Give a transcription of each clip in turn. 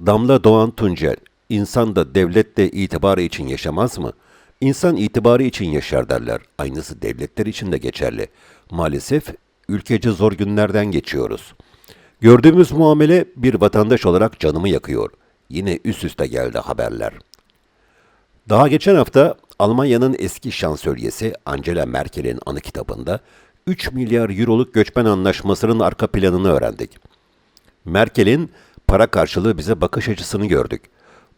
Damla Doğan Tuncel, insan da devlet de itibarı için yaşamaz mı? İnsan itibarı için yaşar derler. Aynısı devletler için de geçerli. Maalesef ülkece zor günlerden geçiyoruz. Gördüğümüz muamele bir vatandaş olarak canımı yakıyor. Yine üst üste geldi haberler. Daha geçen hafta Almanya'nın eski şansölyesi Angela Merkel'in anı kitabında 3 milyar euroluk göçmen anlaşmasının arka planını öğrendik. Merkel'in para karşılığı bize bakış açısını gördük.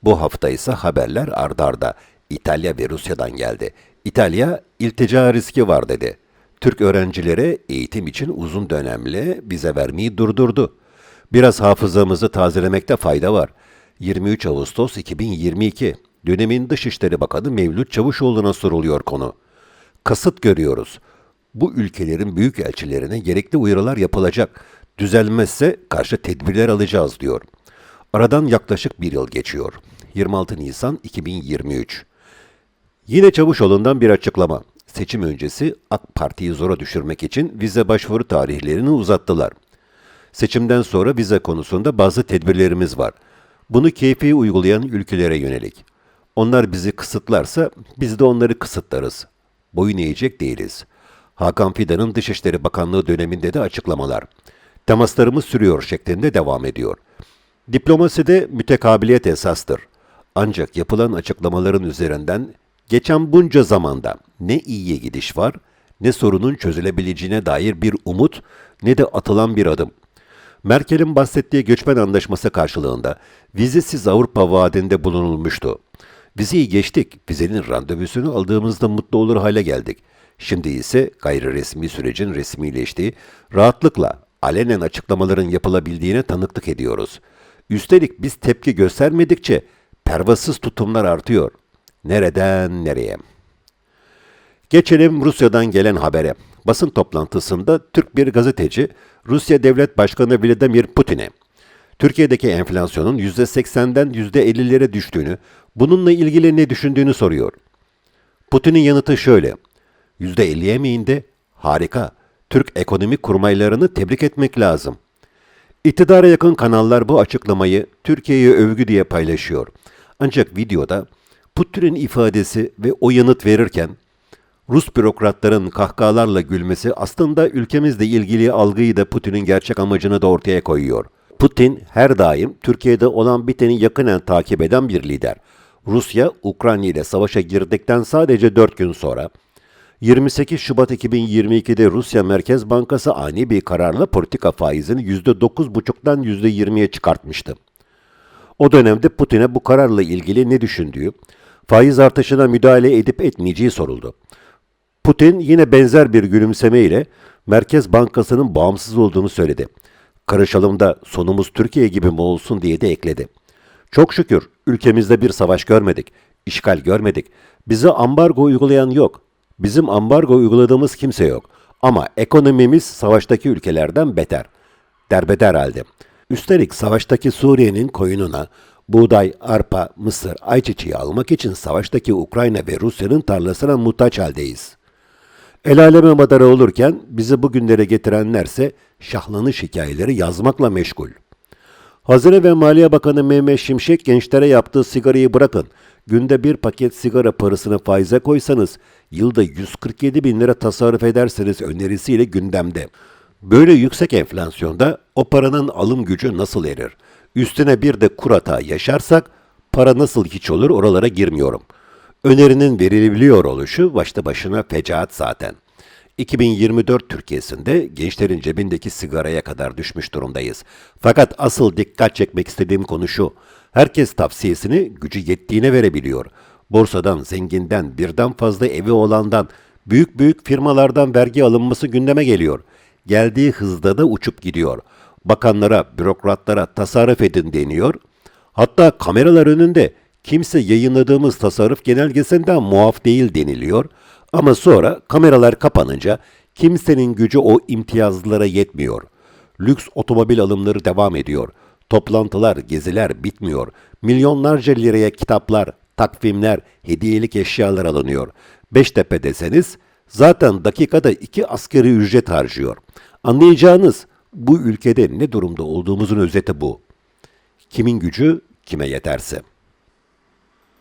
Bu hafta ise haberler ardarda arda İtalya ve Rusya'dan geldi. İtalya iltica riski var dedi. Türk öğrencilere eğitim için uzun dönemli vize vermeyi durdurdu. Biraz hafızamızı tazelemekte fayda var. 23 Ağustos 2022 dönemin Dışişleri Bakanı Mevlüt Çavuşoğlu'na soruluyor konu. Kasıt görüyoruz. Bu ülkelerin büyük elçilerine gerekli uyarılar yapılacak. Düzelmezse karşı tedbirler alacağız diyor. Aradan yaklaşık bir yıl geçiyor. 26 Nisan 2023. Yine Çavuşoğlu'ndan bir açıklama. Seçim öncesi AK Parti'yi zora düşürmek için vize başvuru tarihlerini uzattılar. Seçimden sonra vize konusunda bazı tedbirlerimiz var. Bunu keyfi uygulayan ülkelere yönelik. Onlar bizi kısıtlarsa biz de onları kısıtlarız. Boyun eğecek değiliz. Hakan Fidan'ın Dışişleri Bakanlığı döneminde de açıklamalar. Temaslarımız sürüyor şeklinde devam ediyor. Diplomaside mütekabiliyet esastır. Ancak yapılan açıklamaların üzerinden geçen bunca zamanda ne iyiye gidiş var, ne sorunun çözülebileceğine dair bir umut, ne de atılan bir adım. Merkel'in bahsettiği göçmen anlaşması karşılığında vizesiz Avrupa vaadinde bulunulmuştu. Vizeyi geçtik, vizenin randevusunu aldığımızda mutlu olur hale geldik. Şimdi ise gayri resmi sürecin resmileştiği, rahatlıkla alenen açıklamaların yapılabildiğine tanıklık ediyoruz. Üstelik biz tepki göstermedikçe pervasız tutumlar artıyor. Nereden nereye? Geçelim Rusya'dan gelen habere. Basın toplantısında Türk bir gazeteci Rusya Devlet Başkanı Vladimir Putin'e Türkiye'deki enflasyonun %80'den %50'lere düştüğünü, bununla ilgili ne düşündüğünü soruyor. Putin'in yanıtı şöyle. %50'ye mi indi? Harika. Türk ekonomi kurmaylarını tebrik etmek lazım. İktidara yakın kanallar bu açıklamayı Türkiye'ye övgü diye paylaşıyor. Ancak videoda Putin'in ifadesi ve o yanıt verirken Rus bürokratların kahkahalarla gülmesi aslında ülkemizle ilgili algıyı da Putin'in gerçek amacını da ortaya koyuyor. Putin her daim Türkiye'de olan biteni yakinen takip eden bir lider. Rusya, Ukrayna ile savaşa girdikten sadece 4 gün sonra 28 Şubat 2022'de Rusya Merkez Bankası ani bir kararla politika faizini %9,5'tan %20'ye çıkartmıştı. O dönemde Putin'e bu kararla ilgili ne düşündüğü, faiz artışına müdahale edip etmeyeceği soruldu. Putin yine benzer bir gülümsemeyle Merkez Bankası'nın bağımsız olduğunu söyledi. Karışalım da sonumuz Türkiye gibi mi olsun diye de ekledi. Çok şükür ülkemizde bir savaş görmedik, işgal görmedik. Bize ambargo uygulayan yok. Bizim ambargo uyguladığımız kimse yok. Ama ekonomimiz savaştaki ülkelerden beter. Derbeder halde. Üstelik savaştaki Suriye'nin koyununa buğday, arpa, mısır, ayçiçeği almak için savaştaki Ukrayna ve Rusya'nın tarlasına muhtaç haldeyiz. El aleme madara olurken bizi bugünlere getirenlerse şahlanış hikayeleri yazmakla meşgul. Hazine ve Maliye Bakanı Mehmet Şimşek gençlere yaptığı sigarayı bırakın. Günde bir paket sigara parasını faize koysanız yılda 147 bin lira tasarruf ederseniz önerisiyle gündemde. Böyle yüksek enflasyonda o paranın alım gücü nasıl erir? Üstüne bir de kur hata yaşarsak para nasıl hiç olur oralara girmiyorum. Önerinin verilebiliyor oluşu başta başına fecaat zaten. 2024 Türkiye'sinde gençlerin cebindeki sigaraya kadar düşmüş durumdayız. Fakat asıl dikkat çekmek istediğim konu şu. Herkes tavsiyesini gücü yettiğine verebiliyor. Borsadan, zenginden, birden fazla evi olandan, büyük büyük firmalardan vergi alınması gündeme geliyor. Geldiği hızda da uçup gidiyor. Bakanlara, bürokratlara tasarruf edin deniyor. Hatta kameralar önünde kimse yayınladığımız tasarruf genelgesinden muaf değil deniliyor. Ama sonra kameralar kapanınca kimsenin gücü o imtiyazlara yetmiyor. Lüks otomobil alımları devam ediyor. Toplantılar, geziler bitmiyor. Milyonlarca liraya kitaplar, takvimler, hediyelik eşyalar alınıyor. Beştepe deseniz zaten dakikada iki askeri ücret harcıyor. Anlayacağınız bu ülkede ne durumda olduğumuzun özeti bu. Kimin gücü kime yeterse.